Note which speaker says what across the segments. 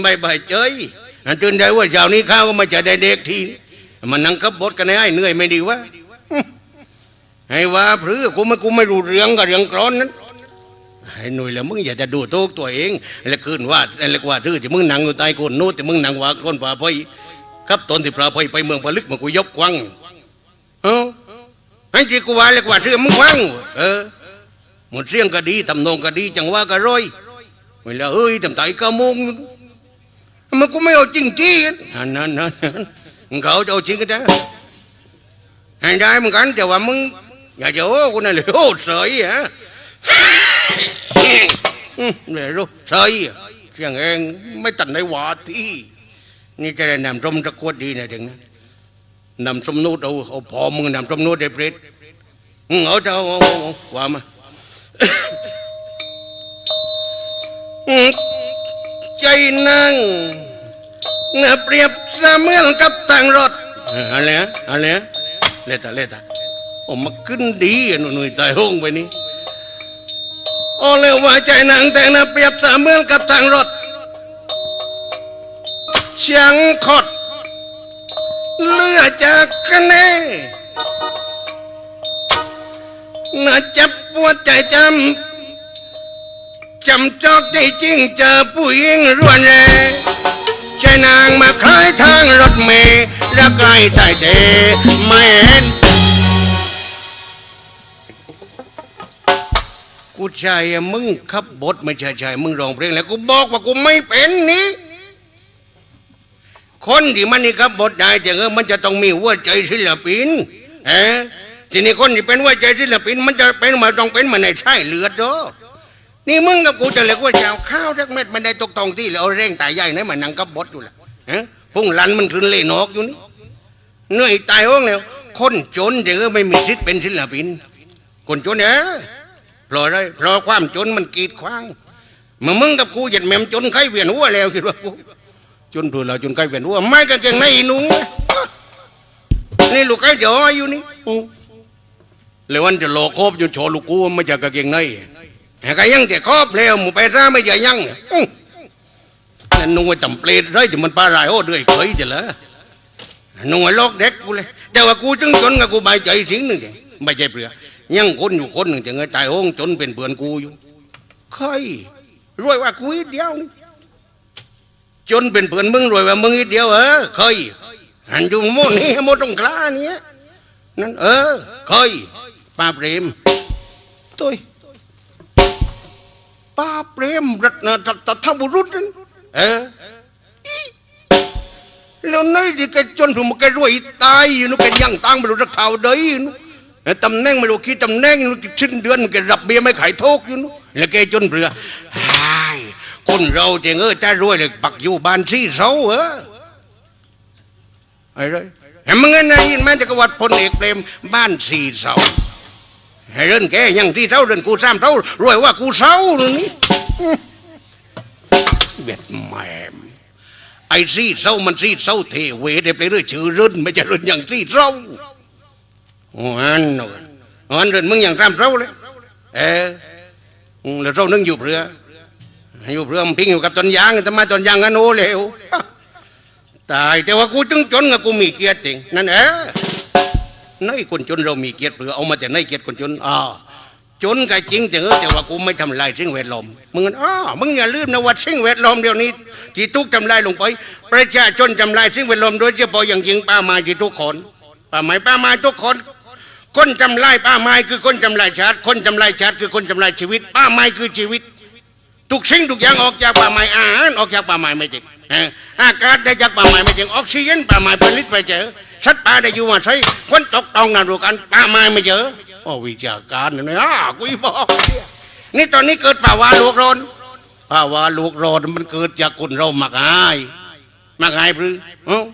Speaker 1: ไม่ใบายเจยอันตื่นได้ว่าเช้านี้ข้าวก็มาจะได้เด็กทีมันนั่งกับบทกันให้เหนื่อยไม่ดีวะให้ว่าพรือกูไม่กูไม่รู้เรื่องกับเรื่องกรอนนั้นให้หน่ยแล้วมึงอย่าจะดูโต๊ะตัวเองแล้วคืนว่าแล้วว่าทื่อที่มึงนั่งอยู่ใต้คนโน้ตที่มึงนั่งว่าคนป่าพอยครับตอนที่พระพอยไปเมืองผลึกมันกูยบกวังเออให้ที่กูว่าแล้วว่าทื่อมึงวังเออหมดเสียงก็ดีตำนองก็ดีจังว่าก็ร้อยเวลาเอ้ยทำไตก็มุง มันก็ไม่เอาจริงจีนั่นนั่นนั่นนั่นเขาจะเอาจริงกันนะให้ได้เหมือนกันแต่ว่ามึงอย่าจะโอ้คนนั้นเลยโอ้เสยฮะเนี่ยรู้เสยเสียงเองไม่ตัดในหวาที่นี่จะได้นำส้มตะกวดดีนะเด็กนะนำส้มนูดเอาเอาพอมึงนำส้มนูดได้เปรตอืมเอาจะเอาว่ามาใจนั่ง น่ะเปรียบเสมือนกับต่างรถอะไรฮะอะไรฮะเลตาเลตาโอ้มาขึ้นดีอะหนุ่ยตายห้องไปนี่โอ้เลยว่าใจนางแต่งน่ะเปรียบเสมือนกับต่างรถเชียงขดเลือจากกันแน่น่าจ็บปวดใจจำจำจอกใจจริงเจอผู้หญิงรวนแรง ใจนางมาคล้ายทางรถเมล์ระกายใต้เจไม่เห็นกูชายมึงขับบทไม่ใช่ชายมึงร้องเพลงแล้วกูบอกว่ากูไม่เป็นนี่คนที่มันนี่ขับบทได้แต่เออมันจะต้องมีหัวใจศิลปินเออทีนี้คนที่เป็นหัวใจศิลปิน มันจะเป็นมาต้องเป็นมาในใช่เลือดเด้อ นี่มึงกับกูจะเล็กว่าจะเอาข้าวทักเม็ดมันได้ตกตองที่แล้วเอาเร่งตายใหญ่ไหนมานั่งกับบดอยู่ละฮะพุ่งลันมันขึ้นเล่นอกอยู่นี่เหนื่อยตายห้องแล้วคนจนเดี๋ยวไม่มีสิทธิ์เป็นศิลปิน คนจนเออเพรอะไรเพราะความจนมันกีดขวางเมื่อมึงกับกูเหยียดแมมจนไข้เวียนหัวแล้วคิดว่ากูจนเพื่อเราจนไข้เวียนหัวไม่กันเก่งในอีหนุ่งนี่ลูกไก่จ่อยอยู่นี่อืมแล้ววันจะหลอกครบอยู่โชว์ลูกกูไม่จะกระเกงในแต่ ก็ยังแต่ครอบแล้วหมูไปร่าไม่ใหญ่ยังเนี่ยนั่นนุ่งวจำเปลดไรจะมันปลาไหลโอ้เดือยเคยจะเหรอนุ่งวลอกเด็กกูเลย แต่ว่ากูจึงจนกับกูใบใจทิ้งหนึ่งจ้ะไม่ใช่เปลือกยังคนอยู่คนหนึ่งจะเงยตายโองจนเป็นเพื่อนกูอยู่เคยรวยว่ากูอีเดียวนี่จนเป็นเพื่อนมึงรวยว่ามึงอีเดียวเออเคยหันอยู่โมนี่โมตรงกลางเนี้ยนั่นเออเคยป้าเปรมตุ้ย ป้าเปรมรัตนตัตถบุรุษนั่นเอออีแล้วนายที่แกจนถึงมันแกรวยตายอยู่นู่นแกยังตังไม่รู้รักเท่าใดอยู่นู่นแล้วตำแหน่งไม่รู้คิดตำแหน่งอยู่นู่นชิ้นเดือนแกรับเบี้ยไม่ขายโทกอยู่นู่นแล้วแกจนเปลือไอ้ายคนเราเจงเออจะรวยเลยปักอยู่บ้านซี่เสาเออไอ้ไรเห็นมึงไงนะยินไหมจักรวรรดิพลเอกเปรมบ้านสี่เสา ให้เรื่นแกยังที่เท่าเรื่นกูซ้ำเท่ารวยว่ากูเศร้านี่เบ็ดแหมมไอ้ซีเศร้ามันซีเศร้าเทเวได้ไปเรื่อยชื่อเรื่นไม่ใช่เรื่นอย่างซีเศร้าอ๋ออันน่ะอันเรื่นมึงอย่างซ้ำเศร้าเลยเอออืมแล้วเศร้านึงอยู่เรืออยู่เรือมพิงอยู่กับต้นยางแต่มาต้นยางกันโอ้เร็วตายแต่ว่ากูจึงจนกับกูมีเกียรติจริงนั่นเออ ในคนจนเรามีเกียรติหรือเอามาจากในเกียรติคนจนอ่าจนก็จริงแต่เออแต่ว่ากูไม่ทำลายสิ่งแวดล้อมมึงอ้ามึงอย่าลืมนะว่าสิ่งแวดล้อมเดี๋ยวนี้ที่ทุกทำลายลงไป ประชาชนทำลายสิ่งแวดล้อมโดยเฉพาะอย่างยิ่งป่าไม้ที่ทุกคนป่าไม้ป่าไม้ทุกคนคนทำลายป่าไม้คือคนทำลายชาติ คนทำลายชาติคือคนทำลายชีวิตป่าไม้คือชีวิต ทุกสิ่งทุกอย่างออกจากป่าไม้อาหารออกจากป่าไม้ไม่จริง อากาศได้จากป่าไม้ไม่จริงออกซิเจนป่าไม้ผลิตไปเจอสัตว์ป่าได้อยู่มาใช้คนตกตองนรกกันป่าไม้ไม่เจอโอ้วิชาการเนี่ยอ่ากูอีบอกเนี่ยนี่ตอนนี้เกิดภาวะโลกร้อนภาวะโลกร้อนมันเกิดจากคนเรามักอายมักอายหรือเออ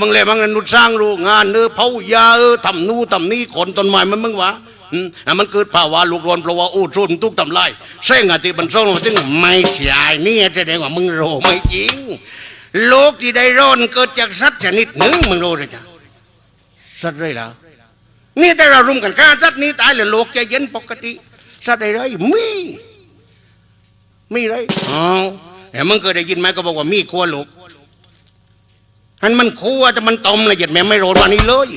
Speaker 1: มึงเลยมึงนุษสร้างโรงงานเนื้อเผายาเออทำนู่นทำนี่ขนต้นไม้มันมึงวะ นะมันเกิดภาวะโลกร้อนเพราะว่าโอ้โซนทุกทำลายแสงอาทิตย์มันส่งมาถึงไม่ใช่นี่แสดงว่ามึงโรไม่จริงโลกที่ได้ร้อนเกิดจากสัตว์ชนิดหนึ่งมึงรู้เลยจ้ะสัตว์ไรแล้วนี่แต่เรารุมกันฆ่าสัตว์นี้ตายเลยโลกจะเย็นปกติ สัตว์ใดไรมีมีไรอ๋อแต่มึงเคยได้ยินไหมก็บอกว่ามีครัวลูกอันมันครัวแต่มันต้มละเอียดแม่ไม่โรนวันนี้เลย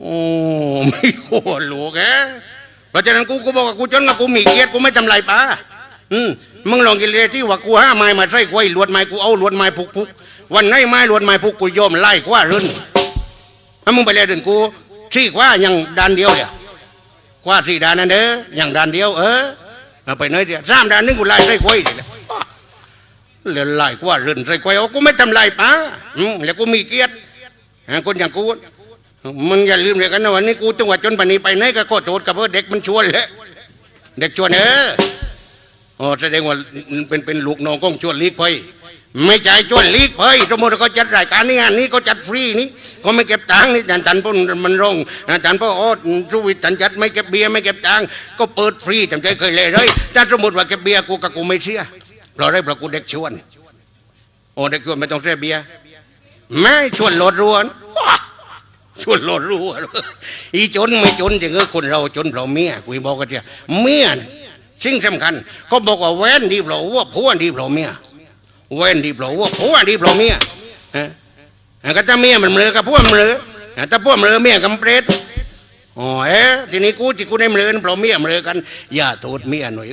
Speaker 1: โอ้ไม่ครัวลูกแฮะเพราะฉะนั้นกูกูบอกว่ากูจนกับกูมีเกียรติกูไม่ทำไรป้าอืมมึงลองกินเลยที่ว่ากูห้าไม้มาใส่กล้วยลวดไม้กูเอาลวดไม้พุกพุกวันไหนไม้ลวดไม้พุกกูโยมไล่กว่ารื่นถ้ามึงไปเลยเดินกูที่กว่ายังด้านเดียวเนี่ยกว่าที่ด้านนั้นเด้อย่างด้านเดียวเออเอาไปไหนเดียวสามด้านนึงกูไล่ใส่กล้วยเลยเหลือหลายกว่าเรือนใส่กวยเอากูไม่ทำลายป้าอืมแล้วกูมีเกียรติคนอย่างกู มึงอย่าลืมเลยกันนะวันนี้กูจังหวัดจนปานนี้ไปไหนก็ขอโทษกับเพื่อเด็กมันชวนแหละเด็กชวนเอออ๋อแสดงว่าเป็นเป็นลูกน้องของชวนลีกไปไม่จ่ายชวนลีกไปสมมติเขาจัดรายการนี้งานนี้เขาจัดฟรีนี่เขาไม่เก็บตังค์นี่จันจันพ่นมันร้องจันพ่อโอ้ชูวิทย์จันจัดไม่เก็บเบียร์ไม่เก็บตังค์ก็เปิดฟรีจำใจเคยเลยเลยถ้าสมมติว่าเก็บเบียร์กูกับกูไม่เชื่อเพราะอะไรเพราะกูเด็กชวน โอ้เด็กชวนไม่ต้องเสียเบียร์ไม่ชวนโหลดรวน ชวนหลดรวนอีจนไม่จนจริงเออคนเราจนเพราะเมียกูบอกกันเถอะเมียสิ่งสำคัญ ก็บอกว่าแว่นดีเพราะว่าผัวดีเพราะเมียแว่นดีเพราะว่าผัวดีเพราะเมียฮะก็ถ้าเมียมันเหลือกับผัวมันเหลือถ้าผัวมันเหลือเมียกำเปรตอ๋อเอ๊ะทีนี้กูที่กูได้มันเหลือเพราะเมียมันเหลือกัน อย่าโทษเมียหน่อย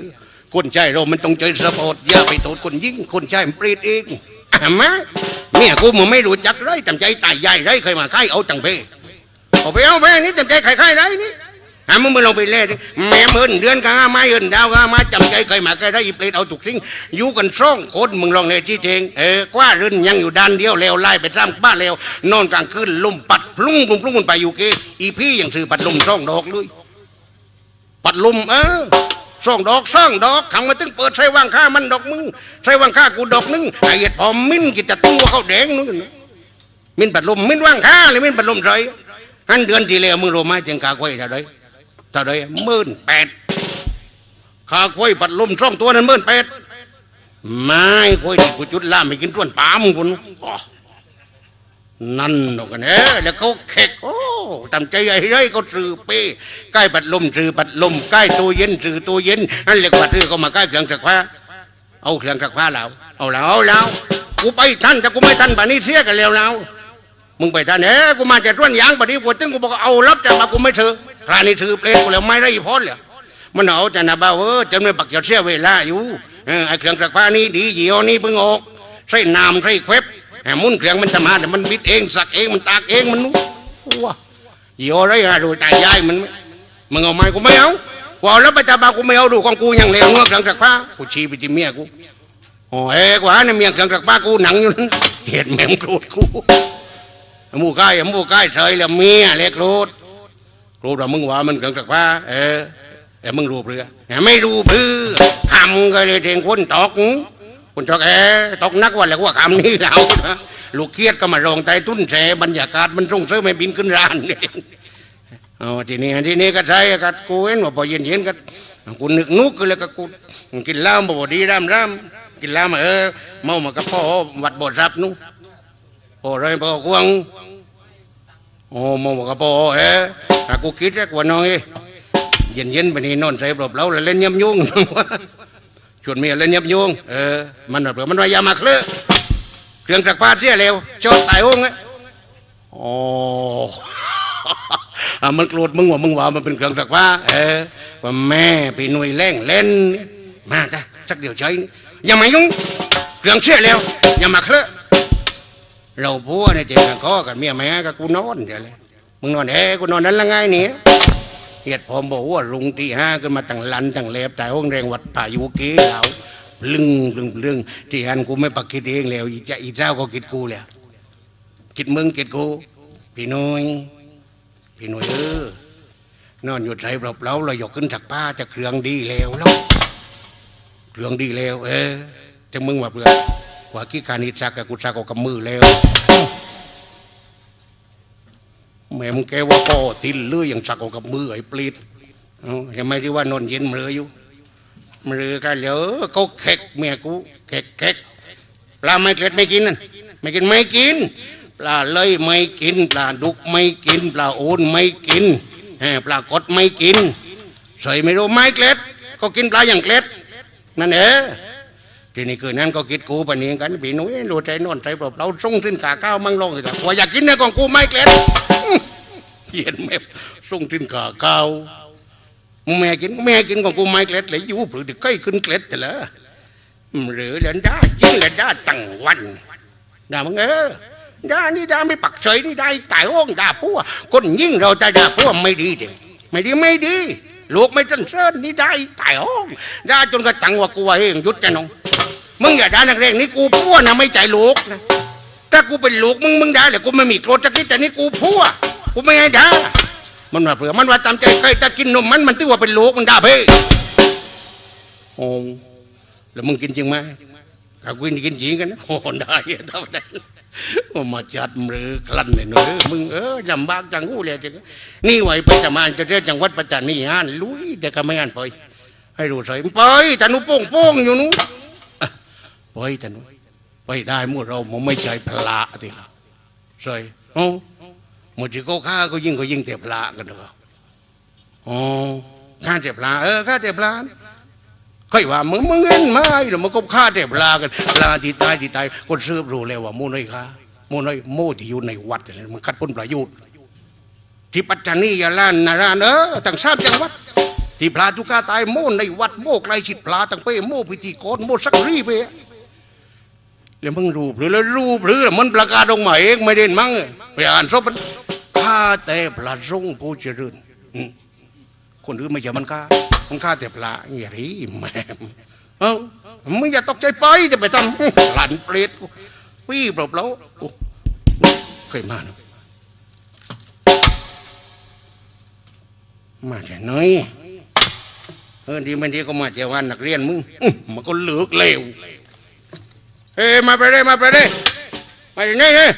Speaker 1: คนใจเรามันต้องใจสปอร์ตอย่าไปโทษคนยิ่งคนใจมันเปรีดเองอะมาเมียกูมึงไม่รู้จักไรจำใจตายใหญ่ไรเคยมาค่ายเอาจังเพ เอาไปเอาไปนี่จำใจใครค่ายไรนี่อะมึงไปลองไปเล่ดิแม่มึนเดือนกลางมาเอินดาวกลางมาจำใจเคยมาใครไรอีเปรตเอาถูกสิ่งอยู่กันซ่องคนมึงลองเลยที่เทงเออกว่าเรื่นยังอยู่ด้านเดียวแล้วไล่ไปตามบ้านแล้วนอนกลางคืนลมปัดพลุ่งพลุ่งพลุ่งมันไปอยู่เกอีพี่ยังถือปัดลมซ่องดอกเลยปัดลมเออส่องดอกส่องดอกขังมาตึงเปิดใช้ว่างค่ามันดอกมึงใช้ว่างค่ากูดอกนึงไอ้เหี้ยพอมิ้นกิจะตึงว่าเขาแดงนู่นนะมิ้นปัดลมมิ้นว่างค่าเลยมิ้นปัดลมใส่ หันเดือนที่แล้วมึงรู้ไหมเจียงกาควายเท่าไรเท่าไรหมื่นแปดขาควายปัดลมส่องตัวนั้นหมื่นแปดไม่ควายที่กูจุดล่าไม่กินต้วนปามคุณนั่นนกกันเอ้ยแล้วเขาเข็กโอ้ตามใจไอ้ไรเขาซื้อเป้ใกล้ปัดลมซื้อปัดลมใกล้ตู้เย็นซื้อตู้เย็นนั่นเรียกว่าซื้อเขามาใกล้เครื่องซักผ้าเอาเครื่องซักผ้าแล้วเอาแล้วเอาแล้วกูไปท่านแต่กูไม่ท่านป่านนี้เสียกันแล้วแล้ว มึงไปท่านเอ้ยกูมาจากต้นยางป่านนี้กูตึงกูบอกเอารับแต่มากูไม่ถือคราวนี้ถือเปลนกูแล้วไม่ได้อีพ้นเลยมันเอาแต่นาบ้าเออจำเลยปักเกียวเสียเวลาอยู่ไอ้เครื่องซักผ้านี้ดีเหี่ยวนี่เพิ่งออกใส่น้ำใส่เควบแหมมุนเครื่องมันจะมาแต่มันบิดเองสักเองมันตากเองมันนู้ว้าเหี่ยวไรอะดูตายยายมันมึงเอาไม้กูไม่เอากูเอาแล้วไปตาบากูไม่เอาดูของกูอย่างเลวเงือเครื่องสักผ้ากูชี้ไปที่เมียกูโอ้เอ้กว่าเนี่ยเมียเครื่องสักผ้ากูหนังอยู่นั้นเห็นแม่มโกรธกู หมูใกล้หมูใกล้เฉยแล้วเมียเล็กโกรธโกรธว่ามึงว่ามันเครื่งสักผ้าเออแต่มึงรู้เปลือไม่รู้เปลือทำก็เลยเทงคนตอกคุณจอกแอตกนักวันแล้วว่าคำนี้แล้วลูกเกียดก็มาลองไตตุ้นแสบรรยากาศมันส่งเสริมให้บินขึ้นรานเนี่ยเอาทีนี้ทีนี้ก็ใช่ก็กูเห็นว่าพอเย็นเย็นๆก็กูนึกนุกเลยก็กูกินเหล้ามาบดีร่ำร่ำกินเหล้ามาเออเมามากับพ่อวัดบ่อรับนู้ พอไรพอกวงโอ้เมามากับพ่อเออถ้ากูคิดแค่ว่าน้อยเย็นเย็นไปนี่นอนใส่เปล่าแล้วเล่นยำยุ่งชวนเมียเล่นยับยุงเออมันแบบมันว่ายามาเคลือเครื่องจักรพาเสียเร็วจอดตายองไงโอ้อะมันโกรธมึงว่ามึงว่ามันเป็นเครื่องจักรพาเออว่าแม่พี่หนุ่ยแรงเล่นมาจ้ะสักเดี๋ยวใช้อย่ามายุ่งเครื่องเสียเร็วอย่ามาเคลือ เราพัวเนี่ยเจ็บกันคอกันเมียแม่กับกูนอนเดี๋ยวเลยมึงนอนเอ้กูนอนนั้นละไงเนี่ยเหตุผมบอกว่าลุงตีห้าขึ้นมาตั้งลันตั้งเล็บแต่ห้องแรงวัดพายุเกี้เราลึงลึงลึงที่ฮันกูไม่ปักคิดเองแล้วอีจ้าอีเจ้าก็คิดกูแล้วคิดมึงคิดกูพี่น้อยพี่น้อยเออนอนอยู่ใจเปล่าๆเรายกขึ้นจากป้าจะเครื่องดีแล้วแล้วเครื่องดีแล้ว เออจะมึงว่าเปลือก ว่าขี้คารนิสักกับกูสักเอากับมือแล้วแม่มึงแกว่าพ่อทินเลื่อยอย่างสักกับมือไอ้ปลีดเอายังไม่ได้ว่านอนเย็นมืออยู่มือกันเหรอเขาแขกเมียกูแขกแขกปลาไม่เกล็ดไม่กินนั่นไม่กินไม่กิน ปลาเลยไม่กิน ปลาดุกไม่กิน ปลาโอนไม่กินแหปลากดไม่กินใส่ไม่รู้ไม่เกล็ด ก็กินปลาอย่างเกล็ดนั่นเออ ทีนี้คืนนั้นก็คิดกูปนี้กันพี่หนุ่ยรูใจนอนใจเปล่าเราส่งทิ้นขาก้าวมั่งลงสิครับว่าอยากกินนะของกูไม่เกล็ดเย็นแม่ส่งทิ้นขาก้าวแม่กินแม่กินของกูไม่เกล็ดเลยอยู่หรือเด็กใกล้ขึ้นเกล็ดแต่ละหรือเล่นได้จริงเล่นได้ตั้งวันด่ามึงเออด่านี่ด่าไม่ปักเฉยนี่ได้ตายโอ้งด่าพัวคนยิ่งเราจะด่าพัวไม่ดีเด็ไม่ดีไม่ดีลูกไม่จันเชิญนี่ได้ตายห้องด่าจนกระตังว่ากูว่าเองยุดจะนอง มึงอย่าด่านักเรงนี่กูพัวนะไม่ใจลูกนะถ้ากูเป็นลูกมึงมึงด่าเลยกูไม่มีโกรธจะคิดแต่นี่กูพัวกูไม่ให้ด่ามันว่าเผื่อมันว่าตามใจใครจะกินนมมันมันถือว่าเป็นลูกมันด่าเพ่โอ้แล้วมึงกินจริงไหมถ้ากูกินจริงกันนะโอ้ได้ทำได้โอ้มาจัดมือคลั่นเลยเนอมึงเออลำบากจังกูเลยจังนี่ไหวไปจะมาจะเรียกจังหวัดปัตตานีฮานลุยแต่ก็ไม่อ่านไปให้รู้ใส่ไปแต่นูโป้งโป้งอยู่นู้ ไปแต่นไปได้หมู่เรามันไม่ใช่พละทีละใช่โอ้หมดที่เขาฆ่าก็ยิงก็ยิงแต่พละกันเถอะอ๋อฆ่าแต่พละเออฆ่าแต่พละค่อยว่ามึงมึงเงินไมาหรือมึงก็ฆ่าแต่พละกันพละที่ตายที่ตายคนซื้อรู้แล้วว่ามูน้อยฆ่ามูน้อยโมที่อยู่ในวัดอะไรมันคัดพ้นประโยชน์ที่ปัตตานียาลานนารานเออต่างชาติจังหวัด ที่พระทุกาตายโม่ในวัดโม่ไกลชิดพระตั้งเป้โม่พิธีกรโม่สักรีไป แล้วมึงรูปหรือแล้วรูปหรือมันประกาศออกมาเองไม่ได้มั้งไปอ่านซบมันข้าแต่พระทรงผู้เจริญคนอื่นไม่ใช่มันข้ามันข้าแต่พระอย่ารีแม่เอ้ามึงอย่าตกใจไปจะไปทำหลันเปรตกูปี้เปล่าๆโอ้เคยมานะมาจากไหนเออดีไม่ดีก็มาจากวันนักเรียนมึงมันก็เลือกเลว เฮ้มาไปเลยมาไปเลยมาจากไหนเนี่ย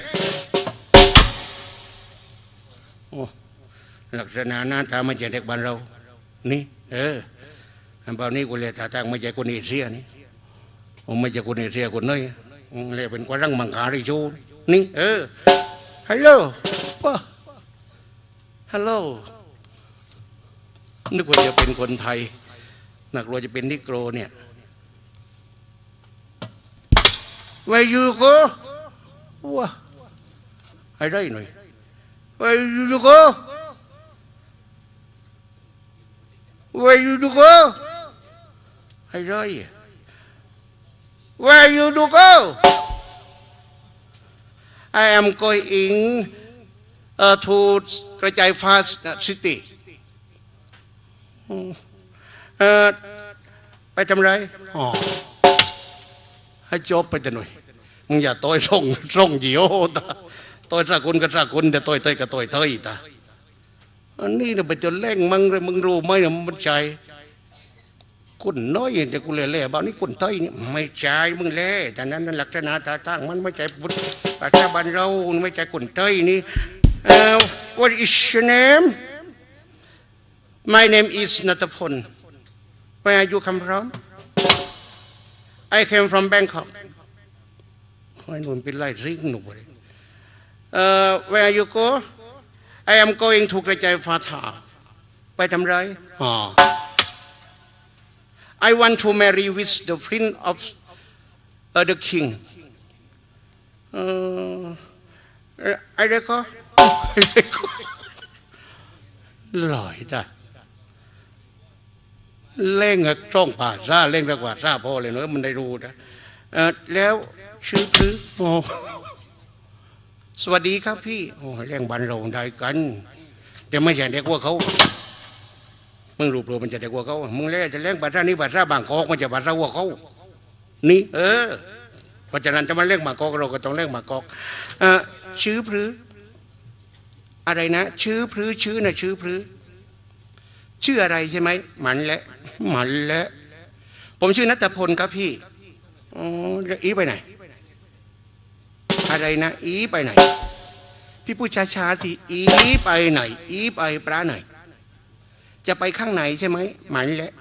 Speaker 1: โอ้ลักษณะหน้าตาไม่ใช่เด็กบ้านเรา นี่ เอออันเบานี้กูเลยท่าทางไม่ใช่คนเอเชียนี่ผมไม่ใช่คนเอเชียคนน้อยเลยเป็นกวารังมังคาริชูนี่ เออฮัลโหลว้าฮัลโหลนึกว่าจะเป็นคนไทยนักลัวจะเป็นนิโกรเนี่ย Where you go ว้าให้ได้หน่อย Where you go Why you go ให้ได้ Where you do go I am going uh, to กระจายฟ้า city เออไปทำไรอ๋อ ให้จบไปจะหน่อยมึงอย่าต่อยส่งส่งเหี่ยวตาต่อยสักคนก็สักคนแต่ต่อยเตยก็ต่อยเตยตาอันนี้เนี่ยไปจนแรงมึงเลยมึงรู้ไหมเนี่ยมันใจคนน้อยแต่กูเล่ๆบ้านี้คนเตยนี่ไม่ใจมึงเล่แต่นั้นลักษณะท่าทางมันไม่ใจบุตรประชาบ้านเราไม่ใจคนเตยนี่เอ่อ what is your name My name is Natapon. Where you come from? I came from Bangkok. ไอ้หนุ่ม เป็นไล่ริงหนูเลย Uh, where you go? I am going to กระจายฟ้าถาไปทำไรอ๋อ I want to marry with the prince of uh, the king. เอ่อเอ่ออะไรก็อะไรก็ลอยได้ เล่งกับช่องผ่าซาเล่งระกว่าซาพอเลยเนอะมันได้รู้นะแล้วชื่อพรือโอ้สวัสดีครับพี่โอ้เล่งบันเราได้กันแต่ไม่ใช่เด็กว่าเขามึงรูปรวมมันจะเด็กว่าเขามึงเล่จะเล่งภาษานี้ภาษาบางกอกมันจะภาษาว่าเขานี่ เออเพราะฉะนั้นจะมาเล่งบางกอกเราก็ต้องเล่งบางกอกอ่อชื่อพรืออะไรนะ ชื่อพรือชื่อนะชื่อพรือ ชื่ออะไรใช่ไหมหมันและหมันและ ผมชื่อนัตพลครับพี่อ๋ออีไปไหน อะไรนะ อีไปไหน พี่พูดช้าๆสิอีไปไหน อีไปปลาไหน จะไปข้างไหนใช่ไหมหมันและ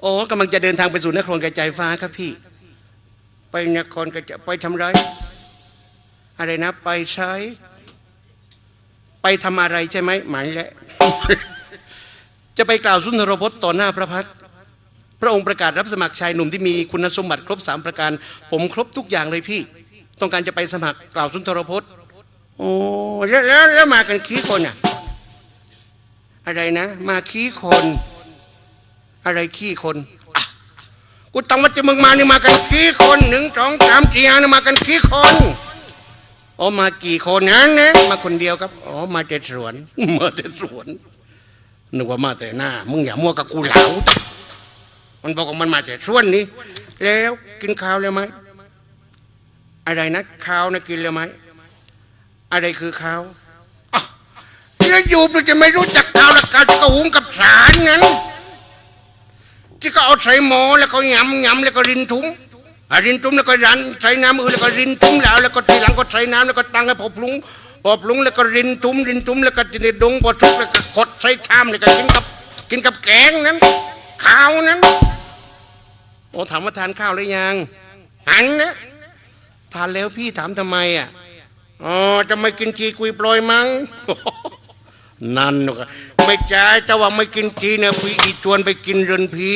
Speaker 1: โอ้กำลังจะเดินทางไปสู่นครกระจายฟ้าครับพี่ ไปนครกระจายไปทำไรอะไรนะ ไปใช้ ไปทำอะไรใช่ไหมหมันและ จะไปกล่าวสุนทรพจน์ต่อหน้าพระพักตร์พระองค์ประกาศรับสมัครชายหนุ่มที่มีคุณสมบัติครบสามประการ ผมครบทุกอย่างเลยพี่ ต้องการจะไปสมัครกล่าวสุนทรพจน์ โอ้แล้วแล้วแล้วมากันขี้คนอะ อะไรนะ มาขี้คน อะไรขี้คนกูต้องมาจะมึงมานี่มากันขี้คนหนึ่งสองสามสี่ห้านี่มากันขี้คน อ๋อมากี่คนนั้นนะมาคนเดียวครับอ๋อมาแต่สวน มาแต่สวนนึกว่ามาแต่หน้า มึงอย่ามัวกับกูเหลาจ้ะมันบอกว่ามันมาแต่สวนนี้แล้วกินข้าวแล้วไหมอะไรนะข้าวนะกินแล้วไหมอะไรคือข้าวแล้วอยู่เราจะไม่รู้จักข้าวละการก็หุงกับสารงั้นที่ก็เอาใส่หม้อแล้วก็ยำยำแล้วก็รินทุ้มอะ รินทุ้มแล้วก็รันใส่น้ำอื่นแล้วก็รินทุ้มแล้วแล้วก็ทีหลังก็ใส่น้ำแล้วก็ตั้งให้พอปรุงพอปรุงแล้วก็รินทุ้มรินทุ้มแล้วก็จะได้ดงพอสุกแล้วก็ขดใส่ชามแล้วก็กินกับกินกับแกงนั้นข้าวนั้นโอ้ถามว่าทานข้าวหรือยังหันนะทานแล้วพี่ถามทำไมอะอ๋อจะไม่กินจีกุยปลอยมั้งนั่นก็ไม่ใจ่แต่ว่าไม่กินจีเนะพี่อีชวนไปกินเรือนพี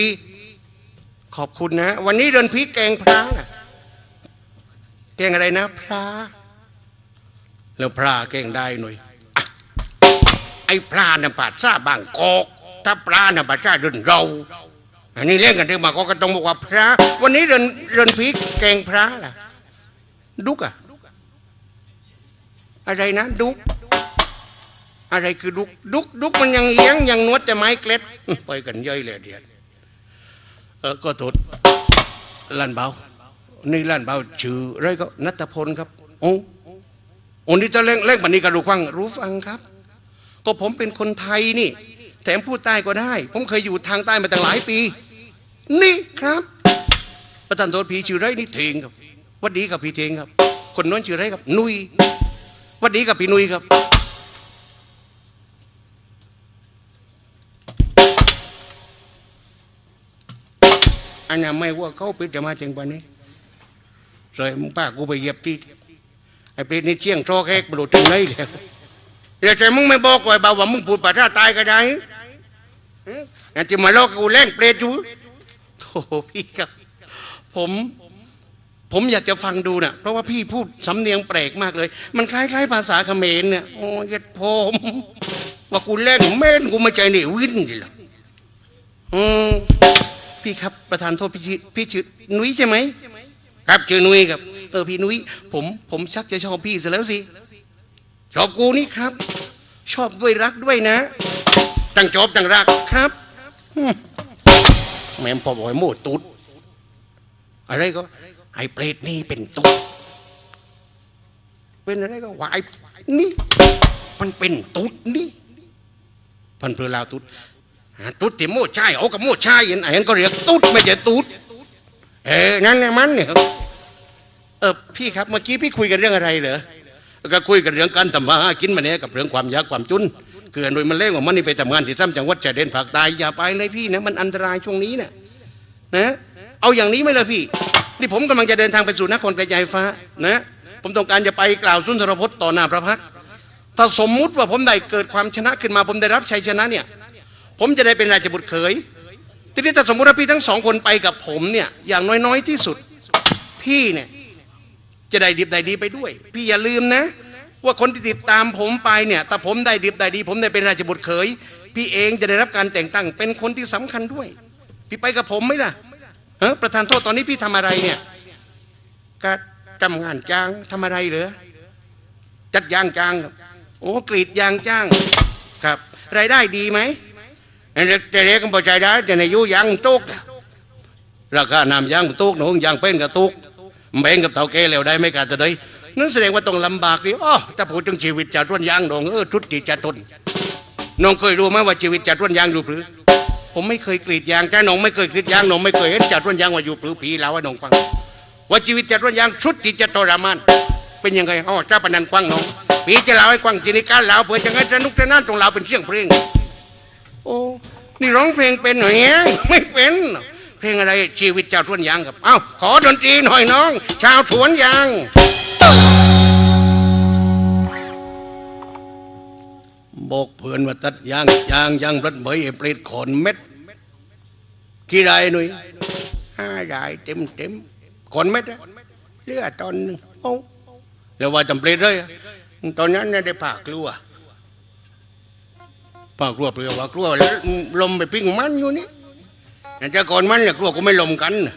Speaker 1: ขอบคุณนะ วันนี้เรือนพีแกงพระนะแกงอะไรนะ พระ แล้วพระแกงได้หน่อยอไอ้พระน่ะปาดซาบางกอกถ้าปลาน่ะปาดซาเรือนเราอันนี้เล่นกันเรื่องมาก็ต้องบอกว่าพระ วันนี้เรือนเรือนพีแกงพระล่ะ ดุกอะอะไรนะ ดุกอะไรคือดุก ดุก ดุกมันยังเอียงยังนวดแต่ไม้เกล็ดไปกันย่อยเลยเดียน เออก็ถดล้านเบานี่ล้านเบาชื่อไรก็นัทพลครับโอ้โอ้นี่จะเล่งเล่งบันนี้กับรู้ฟังรู้ฟังครับ ก็ผมเป็นคนไทยนี่ แถมพูดใต้ก็ได้ ผมเคยอยู่ทางใต้มาตั้งหลายปี นี่ครับประธานโทษพีชื่อไรนี่เทงครับวัดดีกับพี่เทงครับ คนโน้นชื่อไรครับ นุยวัดดีกับพี่นุยครับ อันนั้นไม่ว่าเขาปิดจะมาถึงวันนี้เลยมึงป้ากูไปเหยียบที่ไอ้เปรตนี่เชี่ยงโชกแหกบรุษถึงไหนแล้วเดี๋ยวใจมึงไม่บอกไว้บ่าวว่ามึงพูดภาษาตายก็ได้ฮะอันที่มาลอกกูแล่งเปรตอยู่โธ่พี่ครับ ผมผมอยากจะฟังดูนะเพราะว่าพี่พูดสำเนียงแปลกมากเลย มันคล้ายๆภาษาเขมรเนี่ยโอ้ยผมว่ากูแล่งแม่นกูไม่ใจนี่วินดิล่ะอืม พี่ครับประธานโทษพี่ชื่อพี่ชื่อนุ้ยใช่ไหมครับชื่อนุ้ยครับเออพี่นุ้ยผมผมชักจะชอบพี่ซะแล้วสิชอบกูนี่ครับ ชอบด้วยรักด้วยนะตั้งจอบตั้งรักครับแม่พอบอกให้โม่ตุดอะไรก็ไอ้เปรตนี่เป็นตุดเป็นอะไรก็วาไอ้นี่มันเป็นตุดนี่พันเพลลาวตุด ตุ๊ดที่โม่ชายเอากับโม่ชายเห็นไอ้นั่นก็เรียกตุ๊ดไม่ใช่ตุ๊ดเออนั่นแหละมันเนี่ยครับเออพี่ครับเมื่อกี้พี่คุยกันเรื่องอะไรเหรอก็คุยกันเรื่องการทำมาหากินมาเนี่ยกับเรื่องความยากความจุนคือโดยมันเล่งว่ามันนี่ไปทำงานที่ซ้ำจังหวัดชายแดนภาคใต้อย่าไปเลยพี่นะมันอันตรายช่วงนี้นะนะเอาอย่างนี้ไหมล่ะพี่นี่ผมกำลังจะเดินทางไปสู่นครกระจายฟ้านะผมต้องการจะไปกล่าวสุนทรพจน์ต่อหน้าพระพักถ้าสมมุติว่าผมได้เกิดความชนะขึ้นมาผมได้รับชัยชนะเนี่ย ผมจะได้เป็นราชบุตรเขย ทีนี้ถ้าสมมติว่าพี่ทั้งสองคนไปกับผมเนี่ยอย่างน้อยๆที่สุด พี่เนี่ยจะได้ดิบได้ดีไปด้วย พี่อย่าลืมนะ ว่าคนที่ติดตามผมไปเนี่ยถ้าผมได้ดิบได้ดี ผมได้เป็นราชบุตรเขย พี่เองจะได้รับการแต่งตั้ง เป็นคนที่สำคัญด้วย พี่ไปกับผมไหมล่ะเออประธานโทษตอนนี้พี่ทำอะไรเนี่ยก็ทำงานจ้างทำอะไรเหรอจัดยางจ้างครับโอ้กรีดยางจ้างครับ รายได้ดีไหม แต่เด็กก็พอใจได้ แต่ในายุยังตุกราคาน้ำยางตุกหนูยางเป็นกับตุกแบ่งกับเท่าแก่แล้วได้ไม่ขาดจะได้นั่นแสดงว่าต้องลำบากดิอ๋อถ้าพูดถึงชีวิตจากร่วนยางน้องเออทุติจะทนน้องเคยรู้ไหมว่าชีวิตจากร่วนยางอยู่หรือ ผมไม่เคยกรีดยางจ้าน้องไม่เคยกรีดยางน้องไม่เคยเห็นจากร่วนยางว่าอยู่หรือผีแล้วว่าน้องฟัง ว่าชีวิตจากร่วนยางสุดที่จะทรมานเป็นยังไงอ๋อเจ้าปนันกว้างน้องผีจะเล่าให้กว้างจินิการเล่าเพื่อจะให้สนุกสนานตรงเราเป็นเสียงเพลง โอ้ นี่ร้องเพลงเป็นหน่อยแฮะไม่เป็น เพลงอะไรชีวิตชาวสวนยางครับ เอ้า ขอดนตรีหน่อยน้อง ชาวสวนยาง บอกเพื่อนว่าตัดยางยางยางรัดเบยไอ้เปรตขอนเม็ดกี่ไรหนุ่ยห้าได้เต็มเต็มคนเม็ดอะเลือดตอนนึงโอ้แล้วว่าจำเป็นเลยตอนนั้นเนี่ยได้ผ่ากลัว ป้ากลัวเปลือกว่ากลัวลมไปปิ้งมันอยู่นี่แต่ก่อนมันเนี่ยกลัวก็ไม่ลมกันนะ